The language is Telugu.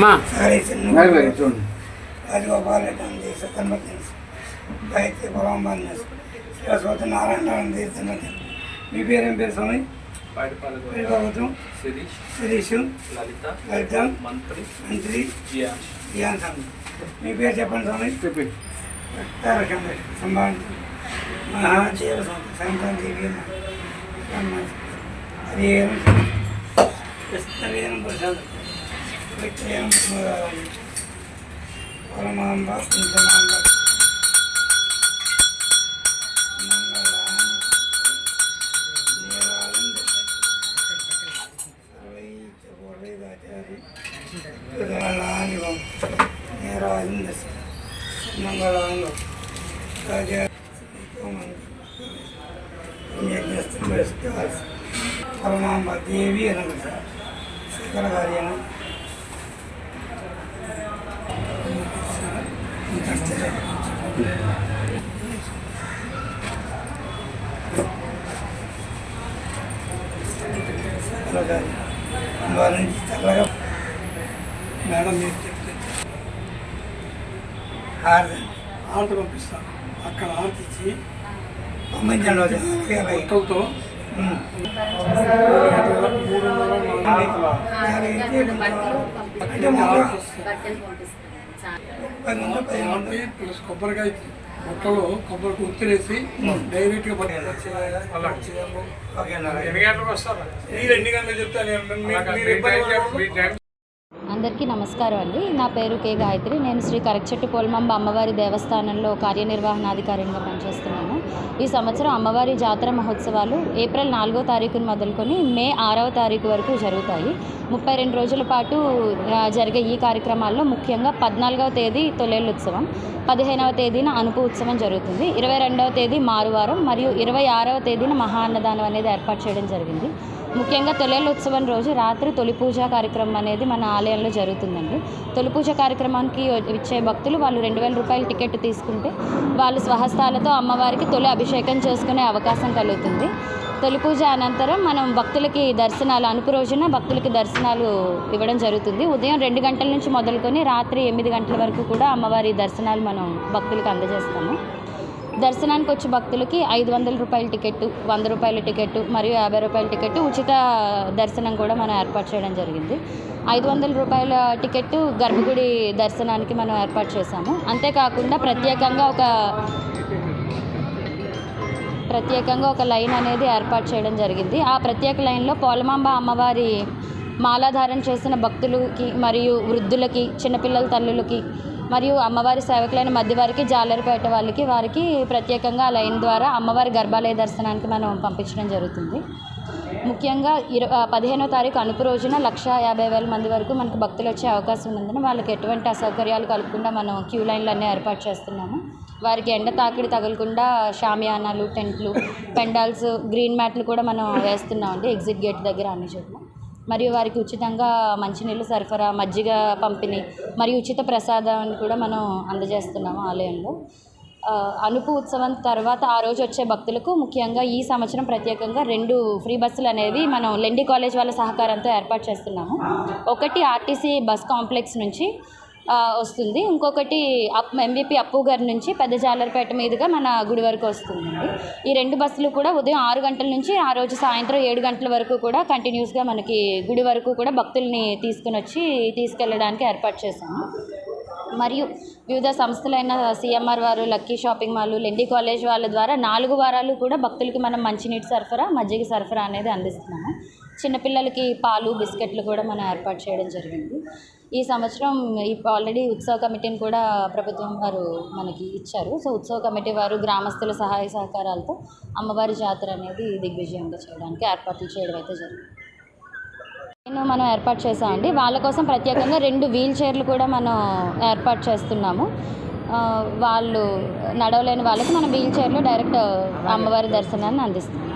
మా. సారీ చిన్న మరి మరి చూడండి. రాజగోపాల్ రెడ్డి అంది సత్యమతి గాయత్రి పొలం శ్రీవస్వతి నారాయణ తీర్థమతి మీ పేరేం పేరు స్వామి? పేరు ప్రభుత్వం శిరీష్ లలిత లలిత మంత్రి మంత్రి జియాన్. స్వామి. మీ పేరు చెప్పండి స్వామి. చెప్పి సంభాషణ మహాదేవ స్వామి సాయంత్రం வெற்றியம் பரமாம்பா குந்தமாம்பா இதெல்லாம் நேராக இந்த மங்களாங்கம் ராஜா பரமாம்பா தேவி எனக்கு சகல காரியம் సకల కార్యాలు వారి నుంచి చల్లగా మేడం మీరు చెప్తే హారతి ఆర్ట్ పంపిస్తాను. అక్కడ ఆర్ట్ ఇచ్చి పంపించండి. అయితే అంటే ప్లస్ కొబ్బరికాయ డైరెక్ట్గా ఎన్ని గంటలకు వస్తారా? మీరు ఎన్ని చెప్తాను మీరు ఇబ్బంది పడకూడదు. అందరికీ నమస్కారం అండి. నా పేరు కే గాయత్రి. నేను శ్రీ కరక్చెట్టు పోల్మంబ అమ్మవారి దేవస్థానంలో కార్యనిర్వహణాధికారిగా పనిచేస్తున్నాను. ఈ సంవత్సరం అమ్మవారి జాతర మహోత్సవాలు ఏప్రిల్ నాలుగో తారీఖును మొదలుకొని మే ఆరవ తారీఖు వరకు జరుగుతాయి. ముప్పై రెండు రోజుల పాటు జరిగే ఈ కార్యక్రమాల్లో ముఖ్యంగా పద్నాలుగవ తేదీ తొలేళ్ళు ఉత్సవం పదిహేనవ తేదీన అనుపు ఉత్సవం జరుగుతుంది. ఇరవై రెండవ తేదీ మారువారం మరియు ఇరవై ఆరవ తేదీన మహా అన్నదానం అనేది ఏర్పాటు చేయడం జరిగింది. ముఖ్యంగా తొలేళ్ళ ఉత్సవం రోజు రాత్రి తొలి పూజ కార్యక్రమం అనేది మన ఆలయంలో జరుగుతుందండి. తొలి పూజ కార్యక్రమానికి ఇచ్చే భక్తులు వాళ్ళు రెండు వేల రూపాయల టికెట్ తీసుకుంటే వాళ్ళు స్వహస్తాలతో అమ్మవారికి తొలి అభిషేకం చేసుకునే అవకాశం కలుగుతుంది. తొలి పూజ అనంతరం మనం భక్తులకి దర్శనాలు అనుపు రోజున భక్తులకి దర్శనాలు ఇవ్వడం జరుగుతుంది. ఉదయం రెండు గంటల నుంచి మొదలుకొని రాత్రి ఎనిమిది గంటల వరకు కూడా అమ్మవారి దర్శనాలు మనం భక్తులకు అందజేస్తాము. దర్శనానికి వచ్చే భక్తులకి ఐదు వందల రూపాయల టికెట్ వంద రూపాయల టికెట్ మరియు యాభై రూపాయల టికెట్ ఉచిత దర్శనం కూడా మనం ఏర్పాటు చేయడం జరిగింది. ఐదు వందల రూపాయల టికెట్ గర్భగుడి దర్శనానికి మనం ఏర్పాటు చేశాము. అంతేకాకుండా ప్రత్యేకంగా ఒక ప్రత్యేకంగా ఒక లైన్ అనేది ఏర్పాటు చేయడం జరిగింది. ఆ ప్రత్యేక లైన్లో పోలమాంబ అమ్మవారి మాలాధారణ చేసిన భక్తులకి మరియు వృద్ధులకి చిన్నపిల్లల తల్లులకి మరియు అమ్మవారి సేవకులైన మధ్యవారికి జాలరిపేట వాళ్ళకి వారికి ప్రత్యేకంగా ఆ లైన్ ద్వారా అమ్మవారి గర్భాలయ దర్శనానికి మనం పంపించడం జరుగుతుంది. ముఖ్యంగా ఇరవై పదిహేనో తారీఖు అనుపు రోజున లక్ష యాభై వేల మంది వరకు మనకు భక్తులు వచ్చే అవకాశం ఉందని వాళ్ళకి ఎటువంటి అసౌకర్యాలు కలగకుండా మనం క్యూ లైన్లు అన్నీ ఏర్పాటు చేస్తున్నాము. వారికి ఎండ తాకిడి తగలకుండా షామియానాలు టెంట్లు పెండాల్స్ గ్రీన్ మ్యాట్లు కూడా మనం వేస్తున్నామండి ఎగ్జిట్ గేట్ దగ్గర అన్ని చోట్ల. మరియు వారికి ఉచితంగా మంచినీళ్ళు సరఫరా మజ్జిగ పంపిణీ మరియు ఉచిత ప్రసాదాన్ని కూడా మనం అందజేస్తున్నాము ఆలయంలో. అనుపు ఉత్సవం తర్వాత ఆ రోజు వచ్చే భక్తులకు ముఖ్యంగా ఈ సంవత్సరం ప్రత్యేకంగా రెండు ఫ్రీ బస్సులు అనేవి మనం లెండి కాలేజ్ వాళ్ళ సహకారంతో ఏర్పాటు చేస్తున్నాము. ఒకటి ఆర్టీసీ బస్ కాంప్లెక్స్ నుంచి వస్తుంది. ఇంకొకటి అప్ ఎంబీపీ అప్పు గారి నుంచి పెద్ద జాలర్పేట మీదుగా మన గుడి వరకు వస్తుందండి. ఈ రెండు బస్సులు కూడా ఉదయం ఆరు గంటల నుంచి ఆ రోజు సాయంత్రం ఏడు గంటల వరకు కూడా కంటిన్యూస్గా మనకి గుడి వరకు కూడా భక్తుల్ని తీసుకుని వచ్చి తీసుకెళ్ళడానికి ఏర్పాటు చేశాము. మరియు వివిధ సంస్థలైన సిఎంఆర్ వారు lucky shopping mall Lendi college వాళ్ళ ద్వారా నాలుగు వారాలు కూడా భక్తులకి మనం మంచినీటి సరఫరా మజ్జిగ సరఫరా అనేది అందిస్తున్నాము. చిన్నపిల్లలకి పాలు బిస్కెట్లు కూడా మనం ఏర్పాటు చేయడం జరిగింది. ఈ సంవత్సరం ఆల్రెడీ ఉత్సవ కమిటీని కూడా ప్రభుత్వం వారు మనకి ఇచ్చారు. సో ఉత్సవ కమిటీ వారు గ్రామస్తుల సహాయ సహకారాలతో అమ్మవారి జాతర అనేది దిగ్విజయంగా చేయడానికి ఏర్పాట్లు చేయడం అయితే జరిగింది. నేను మనం ఏర్పాటు చేసామండి వాళ్ళ కోసం ప్రత్యేకంగా రెండు వీల్ చైర్లు కూడా మనం ఏర్పాటు చేస్తున్నాము. వాళ్ళు నడవలేని వాళ్ళకి మనం వీల్ చైర్లో డైరెక్ట్ అమ్మవారి దర్శనాన్ని అందిస్తాం